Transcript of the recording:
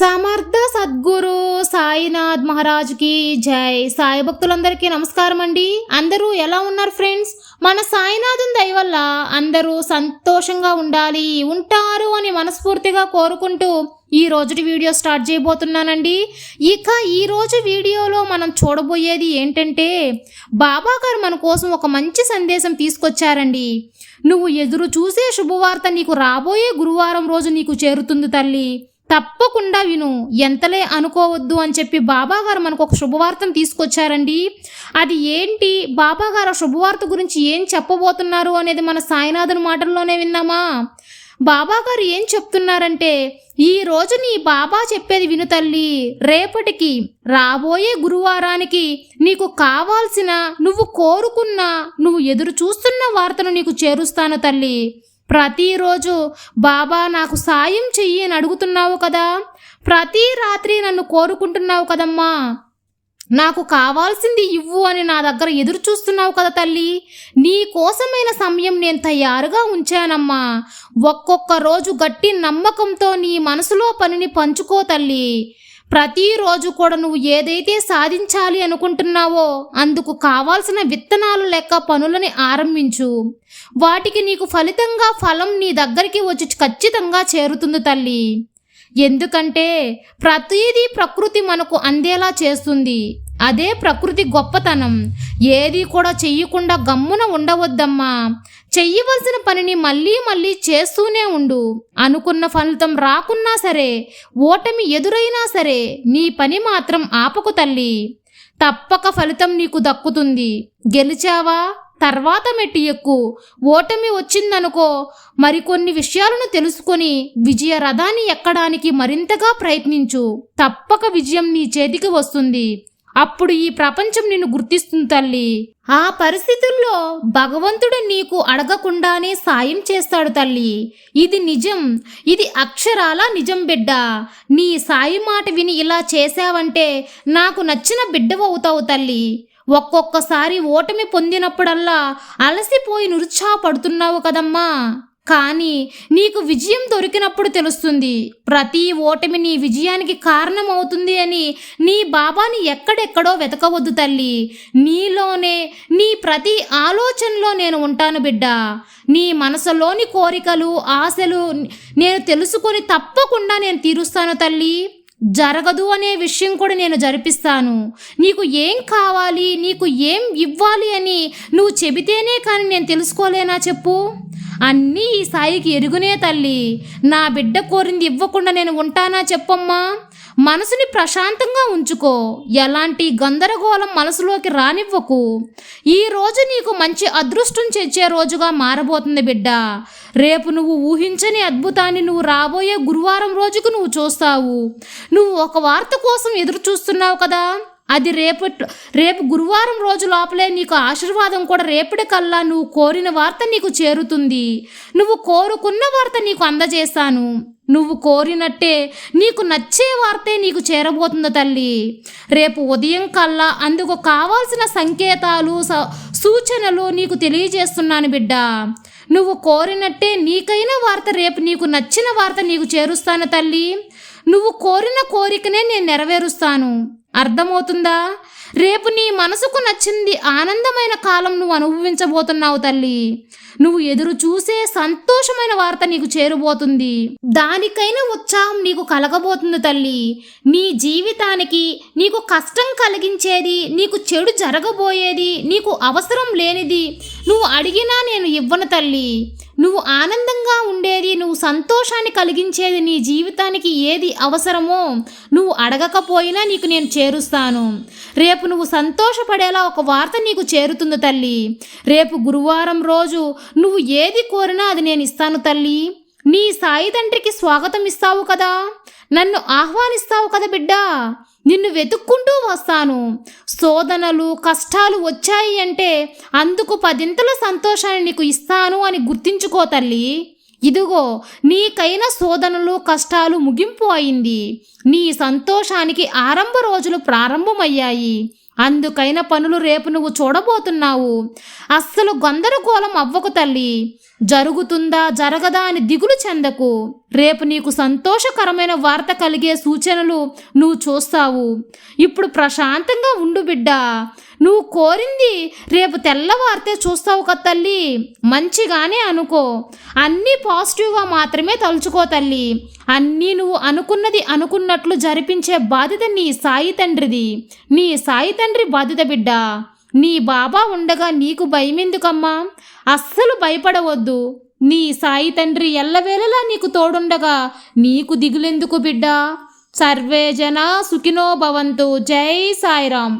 సమర్థ సద్గురు సాయినాథ్ మహారాజ్కి జై. సాయి భక్తులందరికీ నమస్కారం అండి. అందరూ ఎలా ఉన్నారు ఫ్రెండ్స్? మన సాయినాథుని దయ వల్ల అందరూ సంతోషంగా ఉండాలి ఉంటారు అని మనస్ఫూర్తిగా కోరుకుంటూ ఈ రోజుటి వీడియో స్టార్ట్ చేయబోతున్నానండి. ఇక ఈరోజు వీడియోలో మనం చూడబోయేది ఏంటంటే బాబా గారు మన కోసం ఒక మంచి సందేశం తీసుకొచ్చారండి. నువ్వు ఎదురు చూసే శుభవార్త నీకు రాబోయే గురువారం రోజు నీకు చేరుతుంది తల్లి. తప్పకుండా విను. ఎంతలే అనుకోవద్దు అని చెప్పి బాబాగారు మనకు ఒక శుభవార్తను తీసుకొచ్చారండి. అది ఏంటి? బాబాగారు ఆ శుభవార్త గురించి ఏం చెప్పబోతున్నారు అనేది మన సాయినాథుని మాటల్లోనే విన్నామా బాబాగారు ఏం చెప్తున్నారంటే ఈ రోజు నీ బాబా చెప్పేది విను తల్లి. రేపటికి రాబోయే గురువారానికి నీకు కావాల్సిన నువ్వు కోరుకున్న నువ్వు ఎదురు చూస్తున్న వార్తను నీకు చేరుస్తాను తల్లి. ప్రతిరోజు బాబా నాకు సాయం చెయ్యి అని అడుగుతున్నావు కదా. ప్రతి రాత్రి నన్ను కోరుకుంటున్నావు కదమ్మా. నాకు కావాల్సింది ఇవ్వు అని నా దగ్గర ఎదురు చూస్తున్నావు కదా తల్లి. నీ కోసమైన సమయం నేను తయారుగా ఉంచానమ్మా. ఒక్కొక్క రోజు గట్టి నమ్మకంతో నీ మనసులో పనిని పంచుకో తల్లి. ప్రతిరోజు కూడా నువ్వు ఏదైతే సాధించాలి అనుకుంటున్నావో అందుకు కావాల్సిన విత్తనాలు లెక్క పనులని ఆరంభించు. వాటికి నీకు ఫలితంగా ఫలం నీ దగ్గరికి వచ్చి ఖచ్చితంగా చేరుతుంది తల్లి. ఎందుకంటే ప్రతిదీ ప్రకృతి మనకు అందేలా చేస్తుంది. అదే ప్రకృతి గొప్పతనం. ఏది కూడా చెయ్యకుండా గమ్మున ఉండవద్దమ్మా. చెయ్యవలసిన పనిని మళ్ళీ మళ్ళీ చేస్తూనే ఉండు. అనుకున్న ఫలితం రాకున్నా సరే ఓటమి ఎదురైనా సరే నీ పని మాత్రం ఆపకు తల్లి. తప్పక ఫలితం నీకు దక్కుతుంది. గెలిచావా? తర్వాత మెట్టు ఎక్కు. ఓటమి వచ్చిందనుకో మరికొన్ని విషయాలను తెలుసుకొని విజయ రథాన్ని ఎక్కడానికి మరింతగా ప్రయత్నించు. తప్పక విజయం నీ చేతికి వస్తుంది. అప్పుడు ఈ ప్రపంచం నిన్ను గుర్తిస్తుంది తల్లి. ఆ పరిస్థితుల్లో భగవంతుడు నీకు అడగకుండానే సాయం చేస్తాడు తల్లి. ఇది నిజం. ఇది అక్షరాల నిజం బిడ్డ. నీ సాయి మాట విని ఇలా చేశావంటే నాకు నచ్చిన బిడ్డవవుతావు తల్లి. ఒక్కొక్కసారి ఓటమి పొందినప్పుడల్లా అలసిపోయి నిరుత్సాహపడుతున్నావు కదమ్మా. కానీ నీకు విజయం దొరికినప్పుడు తెలుస్తుంది. ప్రతి ఓటమి నీ విజయానికి కారణమవుతుంది అని నీ బాబాని ఎక్కడెక్కడో వెతకవద్దు తల్లి. నీలోనే నీ ప్రతి ఆలోచనలో నేను ఉంటాను బిడ్డ. నీ మనసులోని కోరికలు ఆశలు నేను తెలుసుకొని తప్పకుండా నేను తీరుస్తాను తల్లి. జరగదు అనే విషయం కూడా నేను జరిపిస్తాను. నీకు ఏం కావాలి నీకు ఏం ఇవ్వాలి అని నువ్వు చెబితేనే కానీ నేను తెలుసుకోలేనా చెప్పు? అన్నీ ఈ స్థాయికి ఎరుగునే తల్లి. నా బిడ్డ కోరింది ఇవ్వకుండా నేను ఉంటానా చెప్పమ్మా? మనసుని ప్రశాంతంగా ఉంచుకో. ఎలాంటి గందరగోళం మనసులోకి రానివ్వకు. ఈ రోజు నీకు మంచి అదృష్టం తెచ్చే రోజుగా మారబోతుంది బిడ్డ. రేపు నువ్వు ఊహించని అద్భుతాన్ని నువ్వు రాబోయే గురువారం రోజుకు నువ్వు చూస్తావు. నువ్వు ఒక వార్త కోసం ఎదురు చూస్తున్నావు కదా? అది రేపు రేపు గురువారం రోజు లోపలే నీకు ఆశీర్వాదం కూడా రేపటి కల్లా నువ్వు కోరిన వార్త నీకు చేరుతుంది. నువ్వు కోరుకున్న వార్త నీకు అందజేస్తాను నువ్వు కోరినట్టే నీకు నచ్చే వార్తే నీకు చేరబోతుంది తల్లి. రేపు ఉదయం కల్లా అందుకు కావాల్సిన సంకేతాలు స- సూచనలు నీకు తెలియజేస్తున్నాను బిడ్డ. నువ్వు కోరినట్టే నీకైన వార్త రేపు నీకు నచ్చిన వార్త నీకు చేరుస్తాను తల్లి. నువ్వు కోరిన కోరికనే నేను నెరవేరుస్తాను. అర్థమవుతుందా? రేపు నీ మనసుకు నచ్చింది ఆనందమైన కాలం నువ్వు అనుభవించబోతున్నావు తల్లి. నువ్వు ఎదురు చూసే సంతోషమైన వార్త నీకు చేరుబోతుంది. దానికైనా ఉత్సాహం నీకు కలగబోతుంది తల్లి. నీ జీవితానికి నీకు కష్టం కలిగించేది నీకు చెడు జరగబోయేది నీకు అవసరం లేనిది నువ్వు అడిగినా నేను ఇవ్వను తల్లి. నువ్వు ఆనందంగా ఉండేది నువ్వు సంతోషాన్ని కలిగించేది నీ జీవితానికి ఏది అవసరమో నువ్వు అడగకపోయినా నీకు నేను చేరుస్తాను. రేపు నువ్వు సంతోషపడేలా ఒక వార్త నీకు చేరుతుంది తల్లి. రేపు గురువారం రోజు నువ్వు ఏది కోరినా అది నేను ఇస్తాను తల్లి. నీ సాయి తండ్రికి స్వాగతం ఇస్తావు కదా. నన్ను ఆహ్వానిస్తావు కదా బిడ్డా. నిన్ను వెతుక్కుంటూ వస్తాను. శోధనలు కష్టాలు వచ్చాయి అంటే అందుకు పదింతల సంతోషాన్ని నీకు ఇస్తాను అని గుర్తించుకో తల్లి. ఇదిగో నీకైన శోధనలు కష్టాలు ముగింపు అయింది. నీ సంతోషానికి ఆరంభ రోజులు ప్రారంభమయ్యాయి. అందుకైన పనులు రేపు నువ్వు చూడబోతున్నావు. అస్సలు గందరగోళం అవ్వకు తల్లి. జరుగుతుందా జరగదా అని దిగులు చెందకు. రేపు నీకు సంతోషకరమైన వార్త కలిగే సూచనలు నువ్వు చూస్తావు. ఇప్పుడు ప్రశాంతంగా ఉండు బిడ్డ. నువ్వు కోరింది రేపు తెల్లవారితే చూస్తావు కదా తల్లి. మంచిగానే అనుకో. అన్నీ పాజిటివ్గా మాత్రమే తలుచుకో తల్లి. అన్నీ నువ్వు అనుకున్నది అనుకున్నట్లు జరిపించే బాధ్యత నీ సాయి తండ్రిది. నీ సాయి తండ్రి బాధ్యత బిడ్డ. నీ బాబా ఉండగా నీకు భయమెందుకమ్మా? అస్సలు భయపడవద్దు. నీ సాయి తండ్రి ఎల్లవేళలా నీకు తోడుండగా నీకు దిగులెందుకు బిడ్డ? సర్వే జన సుఖినో భవంతు. జై సాయిరాం